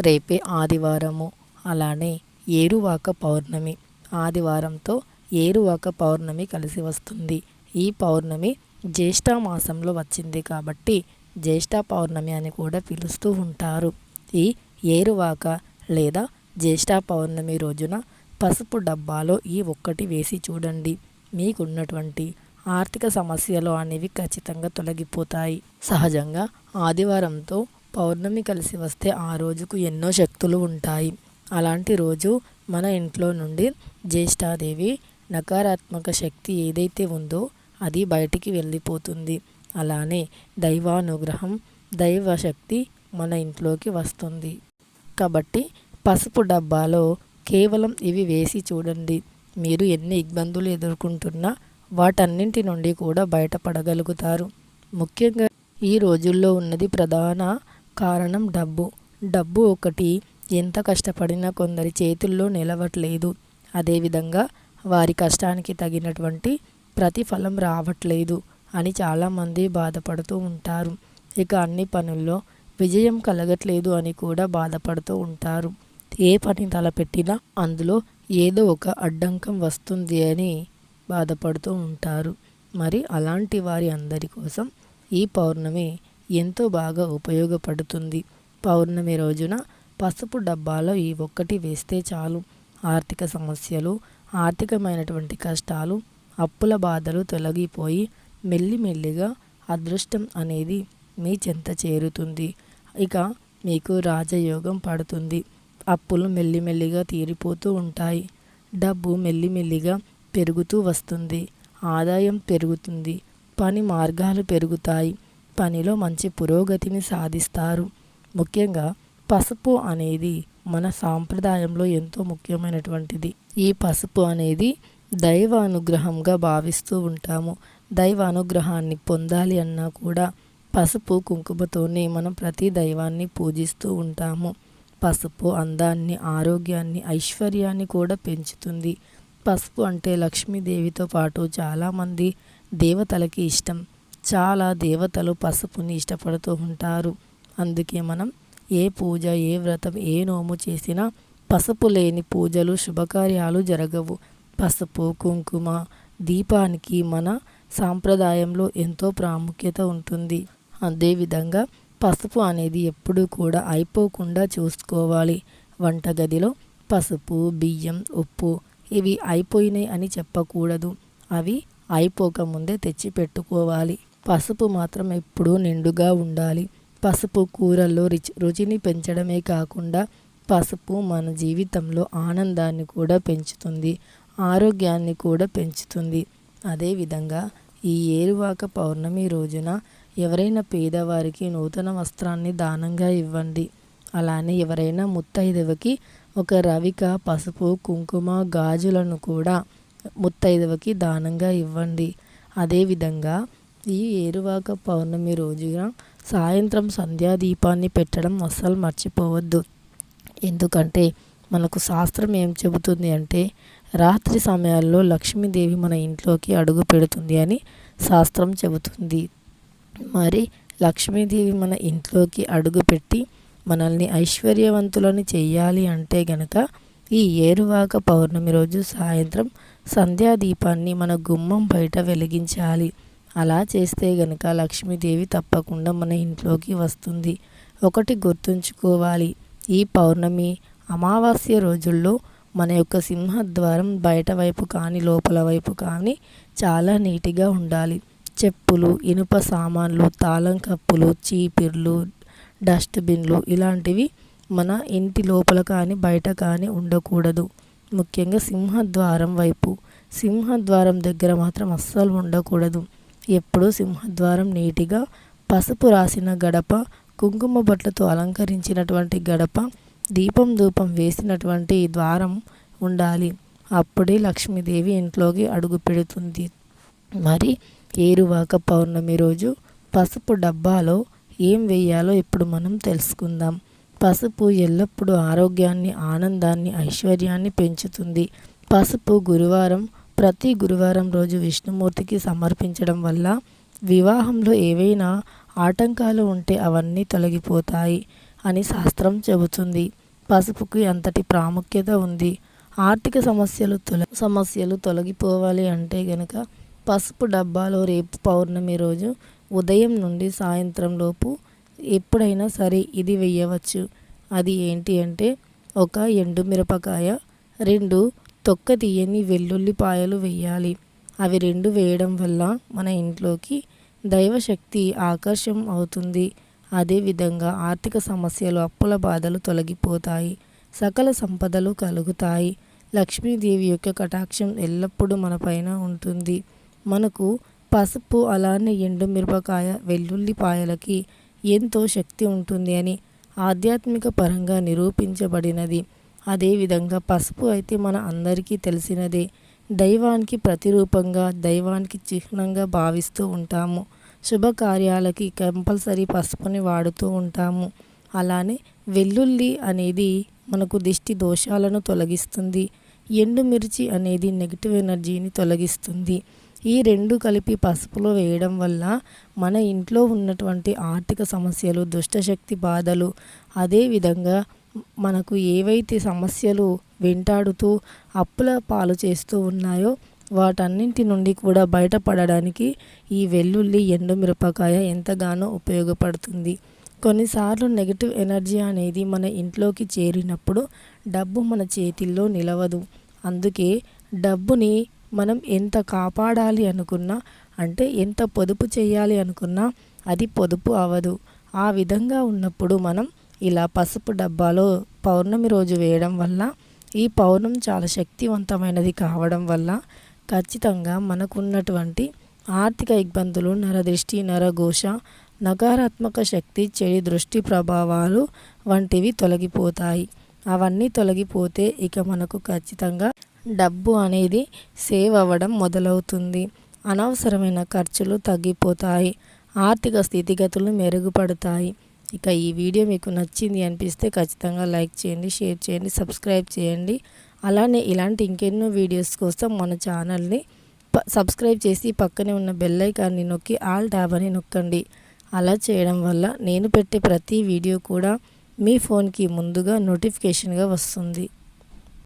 రేపే ఆదివారము. అలానే ఏరువాక పౌర్ణమి. ఆదివారంతో ఏరువాక పౌర్ణమి కలిసి వస్తుంది. ఈ పౌర్ణమి జ్యేష్ఠ మాసంలో వచ్చింది కాబట్టి జ్యేష్ఠ పౌర్ణమి అని కూడా పిలుస్తూ ఉంటారు. ఈ ఏరువాక లేదా జ్యేష్ఠ పౌర్ణమి రోజున పసుపు డబ్బాలో ఈ ఒక్కటి వేసి చూడండి. మీకున్నటువంటి ఆర్థిక సమస్యలు అనేవి ఖచ్చితంగా తొలగిపోతాయి. సహజంగా ఆదివారంతో పౌర్ణమి కలిసి వస్తే ఆ రోజుకు ఎన్నో శక్తులు ఉంటాయి. అలాంటి రోజు మన ఇంట్లో నుండి జ్యేష్ఠాదేవి నకారాత్మక శక్తి ఏదైతే ఉందో అది బయటికి వెళ్ళిపోతుంది. అలానే దైవానుగ్రహం దైవశక్తి మన ఇంట్లోకి వస్తుంది. కాబట్టి పసుపు డబ్బాలో కేవలం ఇవి వేసి చూడండి. మీరు ఎన్ని ఇబ్బందులు ఎదుర్కొంటున్నా వాటన్నింటి నుండి కూడా బయటపడగలుగుతారు. ముఖ్యంగా ఈ రోజుల్లో ఉన్నది ప్రధాన కారణం డబ్బు. డబ్బు ఒకటి ఎంత కష్టపడినా కొందరి చేతుల్లో నిలవట్లేదు. అదేవిధంగా వారి కష్టానికి తగినటువంటి ప్రతిఫలం రావట్లేదు అని చాలామంది బాధపడుతూ ఉంటారు. ఇక అన్ని పనుల్లో విజయం కలగట్లేదు అని కూడా బాధపడుతూ ఉంటారు. ఏ పని తలపెట్టినా అందులో ఏదో ఒక అడ్డంకం వస్తుంది అని బాధపడుతూ ఉంటారు. మరి అలాంటి వారి అందరి కోసం ఈ పౌర్ణమి ఎంతో బాగా ఉపయోగపడుతుంది. పౌర్ణమి రోజున పసుపు డబ్బాలో ఈ ఒక్కటి వేస్తే చాలు. ఆర్థిక సమస్యలు ఆర్థికమైనటువంటి కష్టాలు అప్పుల బాధలు తొలగిపోయి మెల్లిమెల్లిగా అదృష్టం అనేది మీ చెంత చేరుతుంది. ఇక మీకు రాజయోగం పడుతుంది. అప్పులు మెల్లిమెల్లిగా తీరిపోతూ ఉంటాయి. డబ్బు మెల్లిమెల్లిగా పెరుగుతూ వస్తుంది. ఆదాయం పెరుగుతుంది. పని మార్గాలు పెరుగుతాయి. పనిలో మంచి పురోగతిని సాధిస్తారు. ముఖ్యంగా పసుపు అనేది మన సాంప్రదాయంలో ఎంతో ముఖ్యమైనటువంటిది. ఈ పసుపు అనేది దైవ అనుగ్రహంగా భావిస్తూ ఉంటాము. దైవ అనుగ్రహాన్ని పొందాలి అన్నా కూడా పసుపు కుంకుమతోనే మనం ప్రతి దైవాన్ని పూజిస్తూ ఉంటాము. పసుపు అందాన్ని ఆరోగ్యాన్ని ఐశ్వర్యాన్ని కూడా పెంచుతుంది. పసుపు అంటే లక్ష్మీదేవితో పాటు చాలామంది దేవతలకి ఇష్టం. చాలా దేవతలు పసుపుని ఇష్టపడుతూ ఉంటారు. అందుకే మనం ఏ పూజ ఏ వ్రతం ఏ నోము చేసినా పసుపు లేని పూజలు శుభకార్యాలు జరగవు. పసుపు కుంకుమ దీపానికి మన సాంప్రదాయంలో ఎంతో ప్రాముఖ్యత ఉంటుంది. అదేవిధంగా పసుపు అనేది ఎప్పుడూ కూడా అయిపోకుండా చూసుకోవాలి. వంటగదిలో పసుపు బియ్యం ఉప్పు ఇవి అయిపోయినాయి అని చెప్పకూడదు. అవి అయిపోకముందే తెచ్చి పెట్టుకోవాలి పసుపు మాత్రం ఎప్పుడూ నిండుగా ఉండాలి. పసుపు కూరల్లో రుచి రుచిని పెంచడమే కాకుండా పసుపు మన జీవితంలో ఆనందాన్ని కూడా పెంచుతుంది ఆరోగ్యాన్ని కూడా పెంచుతుంది. అదేవిధంగా ఈ ఏరువాక పౌర్ణమి రోజున ఎవరైనా పేదవారికి నూతన వస్త్రాన్ని దానంగా ఇవ్వండి. అలానే ఎవరైనా ముత్తైదవకి ఒక రవిక పసుపు కుంకుమ గాజులను కూడా ముత్తైదవకి దానంగా ఇవ్వండి. అదేవిధంగా ఈ ఏరువాక పౌర్ణమి రోజున సాయంత్రం సంధ్యాదీపాన్ని పెట్టడం అస్సలు మర్చిపోవద్దు. ఎందుకంటే మనకు శాస్త్రం ఏం చెబుతుంది అంటే రాత్రి సమయాల్లో లక్ష్మీదేవి మన ఇంట్లోకి అడుగు పెడుతుంది అని శాస్త్రం చెబుతుంది. మరి లక్ష్మీదేవి మన ఇంట్లోకి అడుగుపెట్టి మనల్ని ఐశ్వర్యవంతులని చెయ్యాలి అంటే గనక ఈ ఏరువాక పౌర్ణమి రోజు సాయంత్రం సంధ్యాదీపాన్ని మన గుమ్మం బయట వెలిగించాలి. అలా చేస్తే గనక లక్ష్మీదేవి తప్పకుండా మన ఇంట్లోకి వస్తుంది. ఒకటి గుర్తుంచుకోవాలి. ఈ పౌర్ణమి అమావాస్య రోజుల్లో మన యొక్క సింహద్వారం బయట వైపు కానీ లోపల వైపు కానీ చాలా నీట్గా ఉండాలి. చెప్పులు ఇనుప సామాన్లు తాళం కప్పులు చీపిర్లు డస్ట్బిన్లు ఇలాంటివి మన ఇంటి లోపల కానీ బయట కానీ ఉండకూడదు. ముఖ్యంగా సింహద్వారం వైపు. సింహద్వారం దగ్గర మాత్రం అస్సలు ఉండకూడదు. ఎప్పుడూ సింహద్వారం నీటిగా పసుపు రాసిన గడప కుంకుమ బట్టలతో అలంకరించినటువంటి గడప దీపం ధూపం వేసినటువంటి ద్వారం ఉండాలి. అప్పుడే లక్ష్మీదేవి ఇంట్లోకి అడుగు పెడుతుంది. మరి ఏరువాక పౌర్ణమి రోజు పసుపు డబ్బాలో ఏం వేయాలో ఇప్పుడు మనం తెలుసుకుందాం. పసుపు ఎల్లప్పుడూ ఆరోగ్యాన్ని ఆనందాన్ని ఐశ్వర్యాన్ని పెంచుతుంది. పసుపు గురువారం ప్రతి గురువారం రోజు విష్ణుమూర్తికి సమర్పించడం వల్ల వివాహంలో ఏవైనా ఆటంకాలు ఉంటే అవన్నీ తొలగిపోతాయి అని శాస్త్రం చెబుతుంది. పసుపుకి అంతటి ప్రాముఖ్యత ఉంది? ఆర్థిక సమస్యలు తొల సమస్యలు తొలగిపోవాలి అంటే గనక పసుపు డబ్బాలో రేపు పౌర్ణమి రోజు ఉదయం నుండి సాయంత్రం లోపు ఎప్పుడైనా సరే ఇది వెయ్యవచ్చు అది ఏంటి అంటే ఒక ఎండు మిరపకాయ రెండు తొక్క తీయని వెల్లుల్లిపాయలు వేయాలి అవి రెండు వేయడం వల్ల మన ఇంట్లోకి దైవశక్తి ఆకర్షం అవుతుంది. అదేవిధంగా ఆర్థిక సమస్యలు అప్పుల బాధలు తొలగిపోతాయి. సకల సంపదలు కలుగుతాయి. లక్ష్మీదేవి యొక్క కటాక్షం ఎల్లప్పుడూ మన పైన ఉంటుంది. మనకు పసుపు అలానే ఎండు మిరపకాయ వెల్లుల్లిపాయలకి ఎంతో శక్తి ఉంటుంది అని ఆధ్యాత్మిక పరంగా నిరూపించబడినది. అదేవిధంగా పసుపు అయితే మన అందరికీ తెలిసినదే. దైవానికి ప్రతిరూపంగా దైవానికి చిహ్నంగా భావిస్తూ ఉంటాము. శుభకార్యాలకి కంపల్సరీ పసుపుని వాడుతూ ఉంటాము. అలానే వెల్లుల్లి అనేది మనకు దిష్టి దోషాలను తొలగిస్తుంది. ఎండుమిర్చి అనేది నెగిటివ్ ఎనర్జీని తొలగిస్తుంది. ఈ రెండు కలిపి పసుపులో వేయడం వల్ల మన ఇంట్లో ఉన్నటువంటి ఆర్థిక సమస్యలు దుష్టశక్తి బాధలు అదేవిధంగా మనకు ఏవైతే సమస్యలు వెంటాడుతూ అప్పుల పాలు చేస్తూ ఉన్నాయో వాటన్నింటి నుండి కూడా బయటపడడానికి ఈ వెల్లుల్లి ఎండుమిరపకాయ ఎంతగానో ఉపయోగపడుతుంది. కొన్నిసార్లు నెగిటివ్ ఎనర్జీ అనేది మన ఇంట్లోకి చేరినప్పుడు డబ్బు మన చేతిల్లో నిలవదు. అందుకే డబ్బుని మనం ఎంత కాపాడాలి అనుకున్నా అంటే ఎంత పొదుపు చేయాలి అనుకున్నా అది పొదుపు అవ్వదు. ఆ విధంగా ఉన్నప్పుడు మనం ఇలా పసుపు డబ్బాలో పౌర్ణమి రోజు వేయడం వల్ల ఈ పౌర్ణం చాలా శక్తివంతమైనది కావడం వల్ల ఖచ్చితంగా మనకున్నటువంటి ఆర్థిక ఇబ్బందులు నరదృష్టి నరఘోష నకారాత్మక శక్తి చెడు దృష్టి ప్రభావాలు వంటివి తొలగిపోతాయి. అవన్నీ తొలగిపోతే ఇక మనకు ఖచ్చితంగా డబ్బు అనేది సేవ్ అవ్వడం మొదలవుతుంది. అనవసరమైన ఖర్చులు తగ్గిపోతాయి. ఆర్థిక స్థితిగతులు మెరుగుపడతాయి. ఇక ఈ వీడియో మీకు నచ్చింది అనిపిస్తే ఖచ్చితంగా లైక్ చేయండి షేర్ చేయండి సబ్స్క్రైబ్ చేయండి. అలానే ఇలాంటి ఇంకెన్నో వీడియోస్ కోసం మన ఛానల్ని సబ్స్క్రైబ్ చేసి పక్కనే ఉన్న బెల్లైకాన్ని నొక్కి ఆల్ ట్యాబ్ అని నొక్కండి. అలా చేయడం వల్ల నేను పెట్టే ప్రతి వీడియో కూడా మీ ఫోన్కి ముందుగా నోటిఫికేషన్గా వస్తుంది.